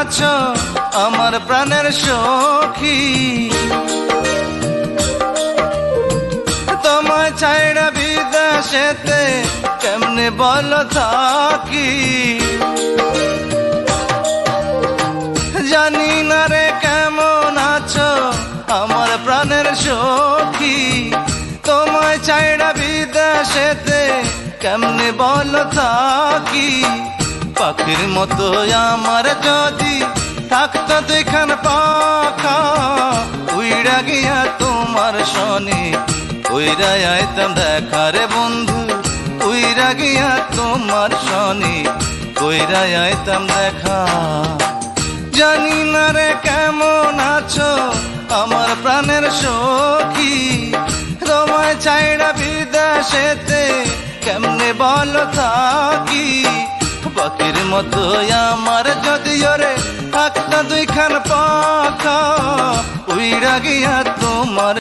আছো, আমার প্রাণের সখী। তোমায় ছাইড়া বিদেশেতে কেমনে বল থাকি? জানি না রে কেমন আছো, আমার প্রাণের সখী। তোমায় ছাইড়া বিদেশেতে কেমনে বল থাকি? পাখির মতো আমার যদি থাকতো দুইখান পাখা, উইড়া গিয়া তোমার শনি উইরা আইতাম দেখারে বন্ধু উইরা গিয়া তোমার শনি কইরা আইতাম দেখা। জানি না রে কেমন আছো, আমার প্রাণের সখী তোমায় চাইড়া বিদেশেতে কেমনে বল থাকি? মতো আমার যদি ওরে একটা দুইখান পাখা উইরা গিয়া